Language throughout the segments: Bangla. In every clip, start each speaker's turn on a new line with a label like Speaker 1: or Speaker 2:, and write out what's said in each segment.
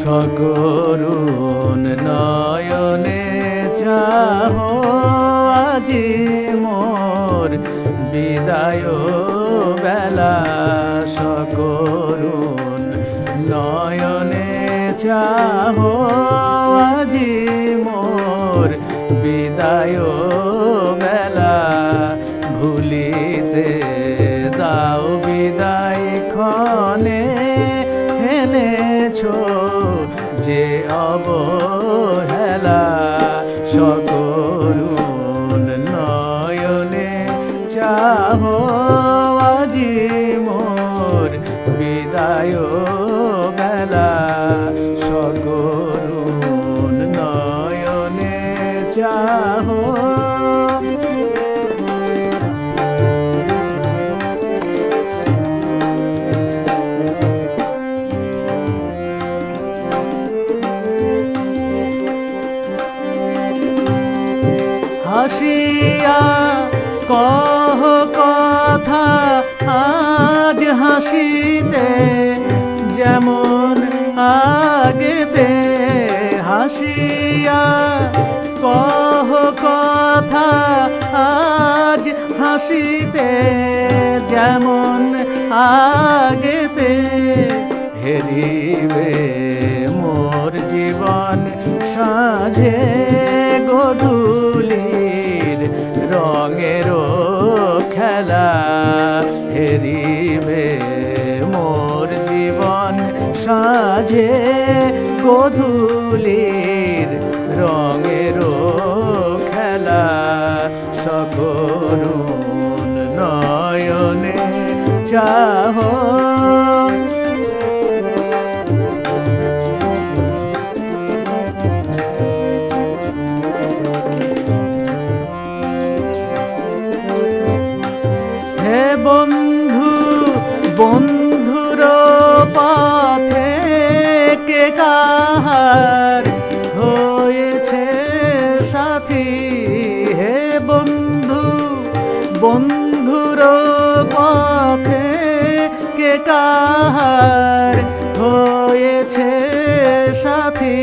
Speaker 1: সকরুণ নয়নে চাহ আজি মোর বিদায় বেলা। সকরুণ নয়নে চাহ বিদায় বেলা ভুলিতে দাও বিদায় ক্ষণে হেনেছো যে অবহেলা সকরুণ নয়নে চাহ আজি মোর বিদায় চাহ হাসিয়া কহ কথা আজ হাসিতে কথা আজ হাসিতে যেমন আগেতে হেরিবে মোর জীবন সাঁঝে গধুলির রঙের খেলা হেরিবে মোর জীবন সাঁঝে গধুলির রঙের হে বন্ধু বন্ধুর পথে কে কাহার হয়েছে সাথী? হে বন্ধু বন্ধুর কে কাহার হয়েছে সাথী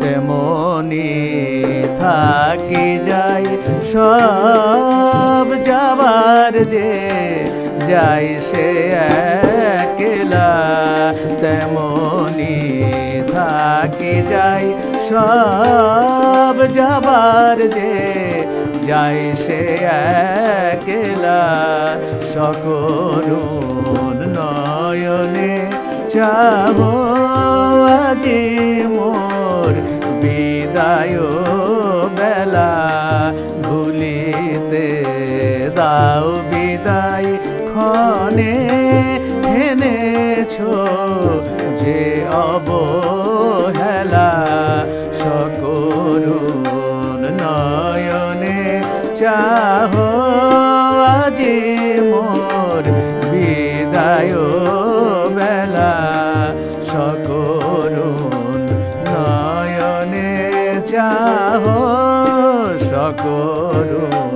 Speaker 1: তেমনি থাকি যাই, সব যাবার যে যাই সে একলা তেমনি থাকি যাই সব যাবার যে যাই সে একলা সকরুণ নয়নে চাহ আজি মোর বিদায় বেলা ভুলিতে দাও বিদায় খনে হেনেছো যে অবহেলা চাহ আজি মোর বিদায় বেলা। সকরুণ নয়নে চাহ সকরুণ